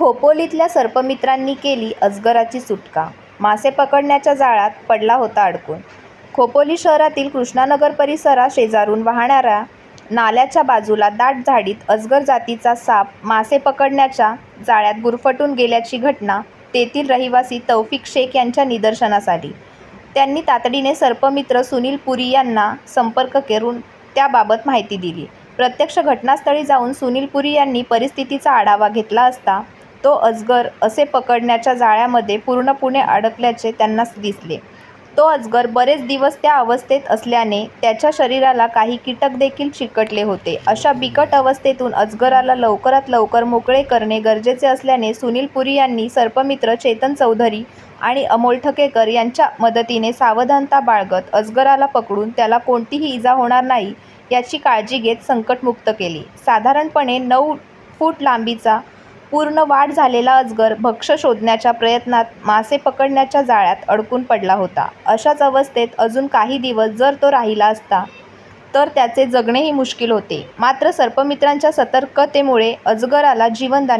खोपोलीतल्या सर्पमित्रांनी केली अजगराची सुटका. मासे पकडण्याच्या जाळ्यात पडला होता अडकून. खोपोली शहरातील कृष्णानगर परिसरात शेजारून वाहणाऱ्या नाल्याच्या बाजूला दाट झाडीत अजगर जातीचा साप मासे पकडण्याच्या जाळ्यात गुरफटून गेल्याची घटना तेथील रहिवासी तौफिक शेख यांच्या निदर्शनास आली. त्यांनी तातडीने सर्पमित्र सुनील पुरी यांना संपर्क करून त्याबाबत माहिती दिली. प्रत्यक्ष घटनास्थळी जाऊन सुनील पुरी यांनी परिस्थितीचा आढावा घेतला असता तो अजगर असे पकडण्याच्या जाळ्यामध्ये पूर्णपणे अडकल्याचे त्यांना दिसले. तो अजगर बरेच दिवस त्या अवस्थेत असल्याने त्याच्या शरीराला काही कीटक देखील चिकटले होते. अशा बिकट अवस्थेतून अजगराला लवकरात लवकर मोकळे करणे गरजेचे असल्याने सुनील पुरी यांनी सर्पमित्र चेतन चौधरी आणि अमोल ठकेकर यांच्या मदतीने सावधानता बाळगत अजगराला पकडून त्याला कोणतीही इजा होणार नाही याची काळजी घेत संकटमुक्त केली. साधारणपणे नऊ फूट लांबीचा पूर्ण वाढ झालेला अजगर भक्ष्य शोधण्याच्या प्रयत्नात मासे पकडण्याच्या जाळ्यात अडकून पडला होता. अशाच अवस्थेत अजून काही दिवस जर तो राहिला असता तर त्याचे जगणेही मुश्किल होते. मात्र सर्पमित्रांच्या सतर्कतेमुळे अजगराला जीवनदान